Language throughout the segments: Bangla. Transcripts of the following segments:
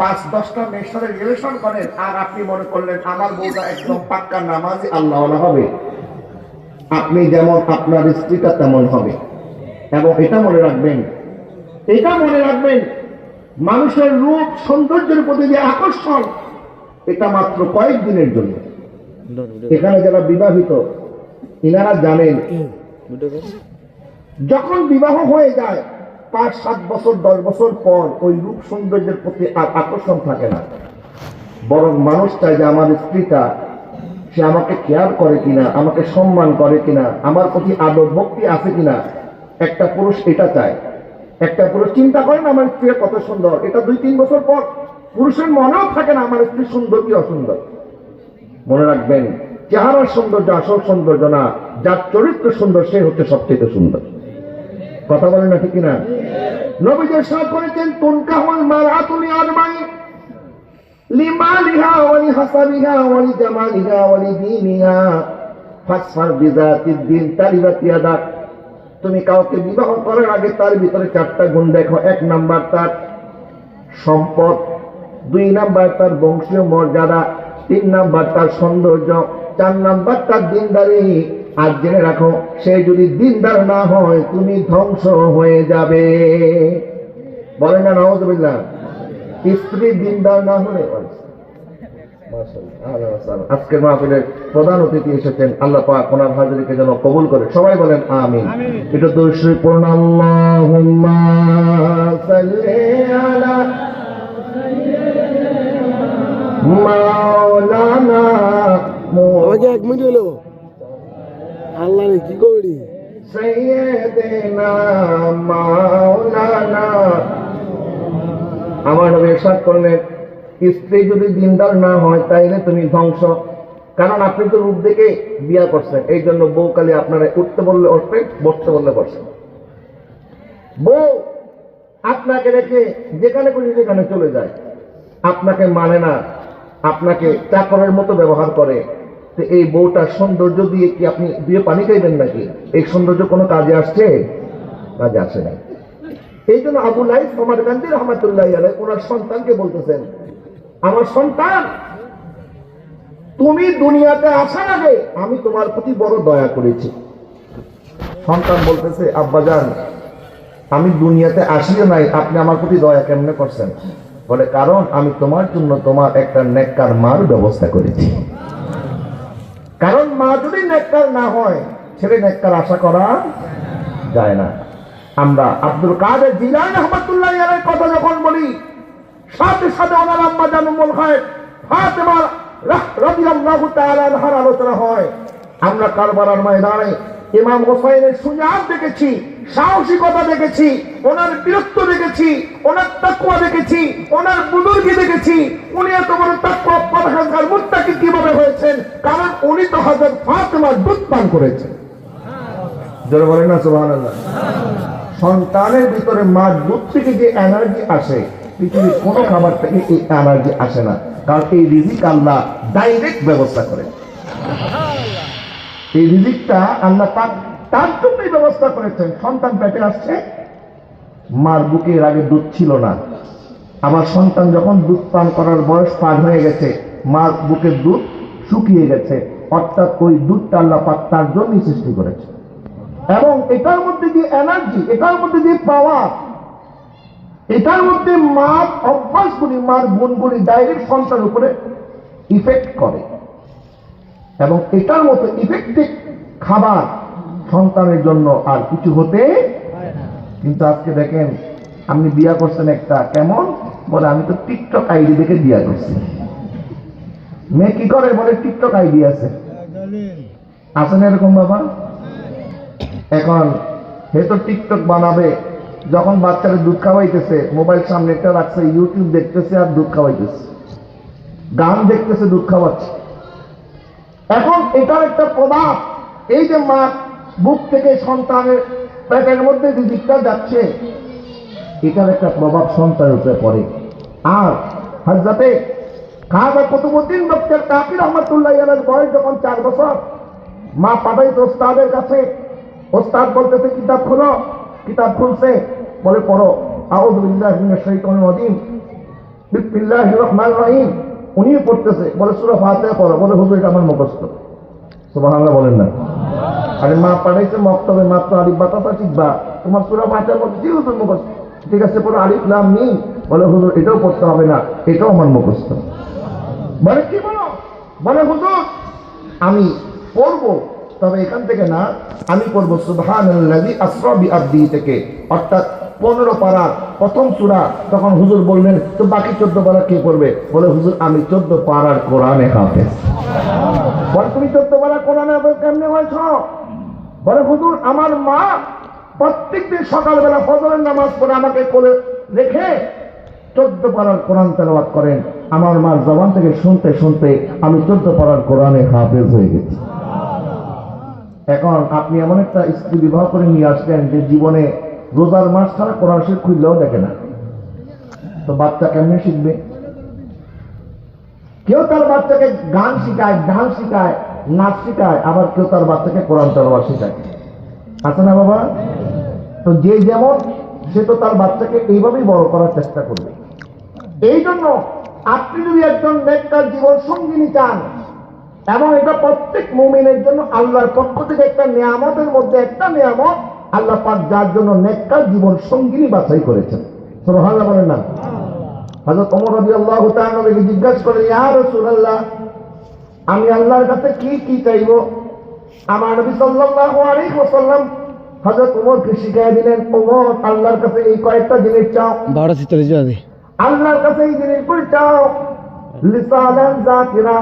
পাঁচ দশটা মেয়ের সাথে রিলেশন করেন আর আপনি মনে করলেন আমার বউটা একদম পাক্কা নামাজি আল্লাহ হবে। আপনি যেমন আপনার স্ত্রীটা তেমন হবে। এবং এটা মনে রাখবেন এটা মনে রাখবেন মানুষের রূপ সৌন্দর্যের প্রতি যে আকর্ষণ এটা মাত্র কয়েকদিনের জন্য। এখানে যারা বিবাহিত ইনারা জানেন যখন বিবাহ হয়ে যায় পাঁচ, সাত বছর, দশ বছর পর ওই রূপ সৌন্দর্যের প্রতি আর আকর্ষণ থাকে না। বরং মানুষ চায় যে আমার স্ত্রীটা, সে আমাকে কেয়ার করে কিনা, আমাকে সম্মান করে কিনা, আমার প্রতি আদর ভক্তি আছে কিনা, একটা পুরুষ এটা চায়। একটা পুরুষ চিন্তা করেন আমার স্ত্রী কত সুন্দর, এটা দুই, তিন বছর পর পুরুষের মনেও থাকে না আমার স্ত্রী সুন্দর কি অসুন্দর। মনে রাখবেন, চেহারার সৌন্দর্য আসল সৌন্দর্য না, যার চরিত্র সুন্দর সে হচ্ছে সবচেয়ে সুন্দর। কথা বলেন না ঠিক না নবীদের সাথ করেছেন তুনকাহুল মারাতুনি আরবাই লিমালিহা ওয়ালি হাসাবিহা ওয়ালি জামালিহা ওয়ালি দীনিহা, ফাসফার বিজাতিদ দিন তুমি কাউকে বিবাহ করার আগে তার ভিতরে চারটা গুণ দেখো, এক নাম্বার তার সম্পদ, দুই নাম্বার তার বংশীয় মর্যাদা, তিন নাম্বার তার সৌন্দর্য, চার নাম্বার তার দিনদারি। আর জেনে রাখো সে যদি দিনদার না হয় তুমি ধ্বংস হয়ে যাবে। বলেন না নওয়াজবিল্লাহ স্ত্রী দিনদার না হলে আজকের মাহফিলের প্রধান অতিথি এসেছেন আল্লাহ পাক ওনার হাজিরিকে যেন কবুল করে। সবাই বলেন আমিন। এটা দর্শী পূর্ণ আল্লাহুম্মা সাল্লি আলা মাওলানা এক মিনিট হলো। রে কি করি? আমার নবী করলেন, স্ত্রী যদি দিনদার না হয়, তাইলে তুমি ধ্বংস। কারণ আপনি তো রূপ দেখে বিয়া করছেন, এই জন্য বউ কালে আপনারা উঠতে বললে উঠবে, বসতে বললে বসেন বউ আপনাকে রেখে যেখানে খুশি সেখানে চলে যায়। আপনাকে মানে না, আপনাকে চাকরের মতো ব্যবহার করে। এই বউটার সৌন্দর্য দিয়ে কি আপনি দিয়ে পানি খাইবেন নাকি? এই সৌন্দর্য কোনো কাজে আসছে? কাজে আসে না এই জন্য আবু লাইফ আমার গান্ধী রহমতুল্লাহ আলাই ওনার সন্তানকে বলতেছেন, আমার সন্তান, তুমি দুনিয়াতে আসার আগে আমি তোমার প্রতি বড় দয়া করেছি। সন্তান বলতেছে আব্বাজান আমি দুনিয়াতে আসিও নাই, আপনি আমার প্রতি দয়া কেমনে করছেন? বলে, কারণ আমি তোমার জন্য তোমার একটা নেককার মার ব্যবস্থা করেছি। কারণ মা যদি নেককার না হয়, ছেলে নেককার আশা করা যায় না। আমরা আব্দুল কাদের জিলান রহমতুল্লাহ এর কথা যখন বলি, সাথে সাথে ওনার আম্মা জানুমুল হয় ফাতেমা রাদিয়াল্লাহু তাআলা আনহার আলোচনা হয়। আমরা কারবালার ময়দানে ইমাম হোসাইনের সুজাত দেখেছি। সাহসিকতা দেখেছি, ওনার বীরত্ব দেখেছি, ওনার তাকুয়া দেখেছি, ওনার বুজুর্গি দেখেছি। উনি এত বড় তাকুয়া পরহেজগার মুত্তাকি কীভাবে হয়েছেন? কারণ উনি তো হযরত ফাতেমার দুধ পান করেছেন। সন্তানের ভিতরে মার দুধ থেকে যে এনার্জি আসে, পৃথিবীর কোনো খাবার থেকে এই এনার্জি আসে না। কারণ এই রিজিক আল্লাহ ডাইরেক্ট ব্যবস্থা করে এই রিজিকটা আল্লাহ পাক তার জন্যই ব্যবস্থা করেছেন। সন্তান পেটে আসছে, মার বুকে এর আগে দুধ ছিল না। আমার সন্তান যখন দুধ পান করার বয়স পার হয়ে গেছে, মার বুকের দুধ শুকিয়ে গেছে। অর্থাৎ ওই দুধটা আল্লাহ পাক তার জন্যই সৃষ্টি করেছে। এবং এটার মধ্যে যে এনার্জি এটার মধ্যে যে পাওয়ার এটার মধ্যে মার অভ্যাসগুলি, মার গুণগুলি ডাইরেক্ট সন্তানের উপরে ইফেক্ট করে। এবং এটার মতো ইফেক্টিভ খাবার সন্তানের জন্য আর কিছু হতে কিন্তু আজকে দেখেন আপনি বিয়া করছেন একটা কেমন? বলে আমি তো টিকটক আইডি দেখে বিয়া করছি। মেয়ে কি করে? বলে টিকটক আইডি আছে। আছে না এরকম বাবা? এখন হে তো টিকটক বানাবে। যখন বাচ্চারা দুধ খাওয়াইতেছে মোবাইল সামনে একটা রাখছে ইউটিউব দেখতেছে আর দুধ খাওয়াইতেছে। গান দেখতেছে দুধ খাওয়াচ্ছে। এখন এটার একটা প্রভাব। এই যে মা বুক থেকে সন্তানের পেটের মধ্যে যে দিকটা যাচ্ছে, এটার একটা প্রভাব সন্তানের উপরে পড়ে। আর হাজরাতে খাজা কুতুবুদ্দিন ডক্টর কাকির রহমতুল্লাহ আলের বয়স যখন চার বছর, মা পাঠাইতো ওস্তাদের কাছে। ওস্তাদ বলতেছে, কিতাব খুলো। কিতাব খুলছে, বলে, পড়ো। শাইতানির রাজিম। বিসমিল্লাহ রহমান রহিম। উনি পড়তেছে, বলে, সুরা ফাতিহা পড়ো। বলে, হুজুর, এটা আমার মুখস্থ। সুবহানাল্লাহ বলেন না। আরে মা পাঠাইছে মক্তবে মাত্র আলিফ বাতাটা শিখবা তোমার সুরা ফাতিহার মধ্যে কি হুজুর মুখস্থ? ঠিক আছে পরে আলিফ লাম নি বলে, হুজুর, এটাও পড়তে হবে না, এটাও আমার মুখস্থ। বলে, কি বলো? বলে, হুজুর, আমি পড়ব, তবে এখান থেকে না, আমি পড়ব সুবহানাল্লাযী আসরা বিআবদি থেকে। অর্থাৎ পনেরো পাড়ার প্রথম সূরা, তখন হুজুর বললেন, তো বাকি চোদ্দ পাড়া কে পড়বে? বলে, হুজুর, আমি চোদ্দ পাড়ার কোরআনে হাফেজ। বলে, তুমি চোদ্দ পাড়া কোরআনে হাফেজ কেমনে হয়েছ? বলে, হুজুর, আমার মা প্রত্যেকদিন সকালবেলা ফজরের নামাজ পড়ে আমাকে কোলে রেখে চোদ্দ পাড়ার কোরআন তেলাওয়াত করেন। আমার মার জবান থেকে শুনতে শুনতে আমি চোদ্দ পাড়ার কোরআনে হাফেজ হয়ে গেছি। এখন আপনি এমন একটা স্ত্রী বিবাহ করে নিয়ে আসলেন যে জীবনে রোজার মাস ছাড়া কোরআন শরীফ খুললেও দেখে না। তো বাচ্চা কেমনে শিখবে? কেউ তার বাচ্চাকে গান শিখায়, ঢাল শিখায় নাচ শিখায় আবার কেউ তার বাচ্চাকে কোরআন তেলাওয়াত শিখায়। আছে না বাবা? তো যে যেমন, সে তো তার বাচ্চাকে এইভাবেই বড় করার চেষ্টা করবে। এই জন্য আপনি যদি একজন নেককার জীবন সঙ্গিনী চান, এবং এটা প্রত্যেক মুমিনের জন্য আল্লাহর পক্ষ থেকে একটা নিয়ামতের মধ্যে একটা নিয়ামত, আল্লাহ পাক যার জন্য নেককার জীবন সঙ্গিনী বাছাই করেছেন। সুবহানাল্লাহ বলেন না। ওমর রাদিয়াল্লাহু তাআলা নবীকে জিজ্ঞাসা করেন ইয়া রাসূলুল্লাহ আমি আল্লাহর কাছে কি কি চাইব? আমার নবী সাল্লাল্লাহু আলাইহি ওয়াসাল্লাম হযরত ওমরকে শিখিয়ে দিলেন ওমর আল্লাহর কাছে এই কয়েকটা জিনিস চাও। বারোটা চিত্তাল্লিশ যাবে। আল্লাহর কাছে এই জিনিসগুলি চাও। লিসানান জাকিরা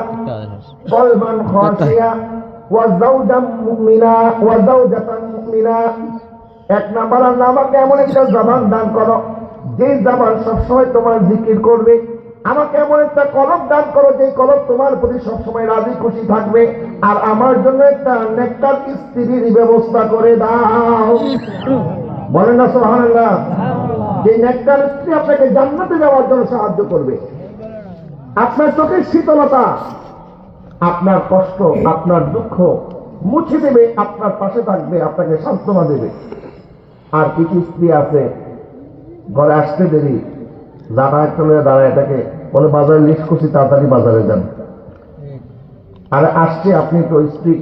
কলবান খাশিয়া ওয়া যাওজান মুমিনা ওয়া যাওজাতান মুমিনা। এক নাম্বার আল্লাহ আমাকে এমন একটা জবান দান করো যে জবান সবসময় তোমার জিকির করবে। আমাকে এমন একটা কলম দান করো যে কলম তোমার প্রতি সবসময় রাজি খুশি থাকবে। আর আমার জন্য একটা নেকটার স্ত্রীর ব্যবস্থা করে দাও। বলেন না, সুবহানাল্লাহ। যে নেকটার স্ত্রী আপনাকে জান্নাতে যাওয়ার জন্য সাহায্য করবে। আপনার চোখের শীতলতা, আপনার কষ্ট, আপনার দুঃখ মুছে দেবে, আপনার পাশে থাকবে, আপনাকে সান্ত্বনা দেবে। আর কিছু স্ত্রী আছে, ঘরে আসতে দেরি যাতায়াত চলে দাঁড়ায় এটাকে বলে বাজারে লিস্ট করছি তাড়াতাড়ি বাজারে যান আর আসছে আপনি তো স্ত্রী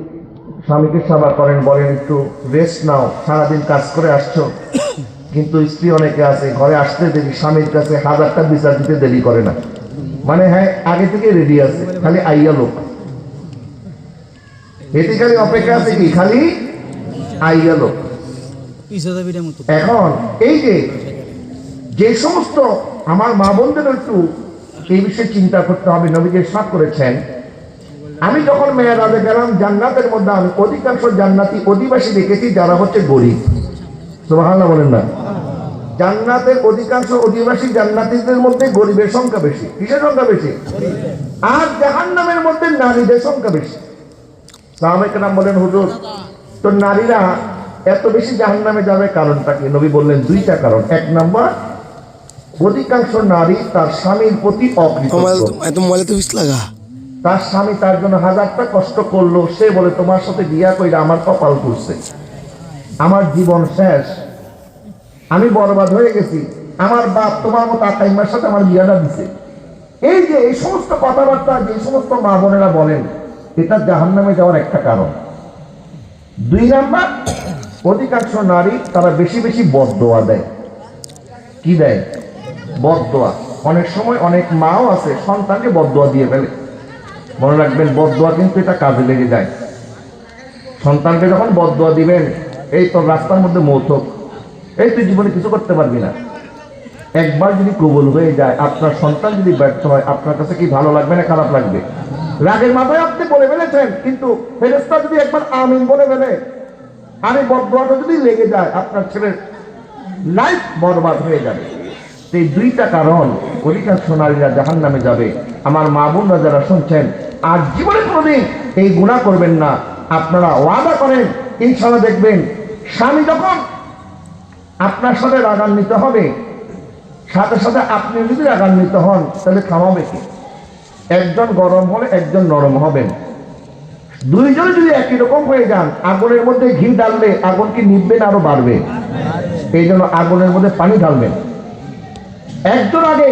স্বামীকে সেবা করেন বলেন একটু রেস্ট নাও সারাদিন কাজ করে আসছো। কিন্তু স্ত্রী অনেকে আছে ঘরে আসতে দেরি স্বামীর কাছে হাজারটা বিচার দিতে দেরি করে না। মানে হ্যাঁ আগে থেকে রেডি আছে খালি আইয়া লোক। এতে খালি অপেক্ষা আছে কি? খালি আইয়া লোক। এখন এই যে যে সমস্ত আমার মা বোনদের একটু এই বিষয়ে চিন্তা করতে হবে, নবীকে সাত করেছেন। আমি যখন মেয়েরাজে গেলাম, জান্নাতের মধ্যে আমি অধিকাংশ জান্নাতি অধিবাসী দেখেছি যারা হচ্ছে গরিব। সুবহানাল্লাহ বলেন না। জান্নাতের অধিকাংশ অধিবাসী জান্নাতীদের মধ্যে গরিবের সংখ্যা বেশি। কিসের সংখ্যা বেশি? আর জাহান্নামের মধ্যে নারীদের সংখ্যা বেশি। সাহাবায়ে কেরাম বলেন, হুজুর তো নারীরা এত বেশি জাহান্নামে যাবে কারণটা কি? নবী বললেন, দুইটা কারণ। এক নম্বর অধিকাংশ নারী তার স্বামীর প্রতি লাগা। তার স্বামী তার জন্য হাজারটা কষ্ট করল সে বলে তোমার সাথে বিয়া কইরা আমার কপাল করছে আমার জীবন শেষ। আমি বরবাদ হয়ে গেছি। আমার বাপ তোমার মতো আকাইমার সাথে আমার বিয়াটা দিছে। এই যে এই সমস্ত কথাবার্তা যে সমস্ত মা বোনেরা বলেন এটা জাহান্নামে যাওয়ার একটা কারণ। দুই নাম্বার অধিকাংশ নারী তারা বেশি বেশি বদদোয়া দেয়। কি দেয়? বদদোয়া। অনেক সময় অনেক মাও আছে, সন্তানকে বদদোয়া দিয়ে ফেলে। মনে রাখবেন, বদদোয়া কিন্তু এটা কাজে লেগে যায়। সন্তানকে যখন বদদোয়া দিবেন, এই তোর রাস্তার মধ্যে মৌতক। এই তুই জীবনে কিছু করতে পারবি না। একবার যদি কবুল হয়ে যায়, আপনার সন্তান যদি ব্যর্থ হয়, আপনার কাছে কি ভালো লাগবে না খারাপ লাগবে? রাগের মাথায় আপনি বলে ফেলেছেন, কিন্তু ফেরেস্তা যদি একবার আমিন বলে ফেলে আমি বদদোয়াটা যদি লেগে যায়, আপনার ছেলের লাইফ বরবাদ হয়ে যাবে। এই দুইটা কারণ অধিকাংশ সোনালীরা জাহান নামে যাবে। আমার মা বোনরা যারা শুনছেন, আর জীবনে কোনোদিন এই গুণা করবেন না। আপনারা ওয়াদা করেন ইনশাল্লাহ দেখবেন, স্বামী যখন আপনার সাথে রাগান্বিত হবে, সাথে সাথে আপনি যদি রাগান্বিত হন, তাহলে থামাবে কি? একজন গরম হলে একজন নরম হবেন। দুইজন যদি একই রকম হয়ে যান, আগুনের মধ্যে ঘি ডাললে আগুন কি নিববে না আরও বাড়বে? এই জন্য আগুনের মধ্যে পানি ঢালবেন। একজন আগে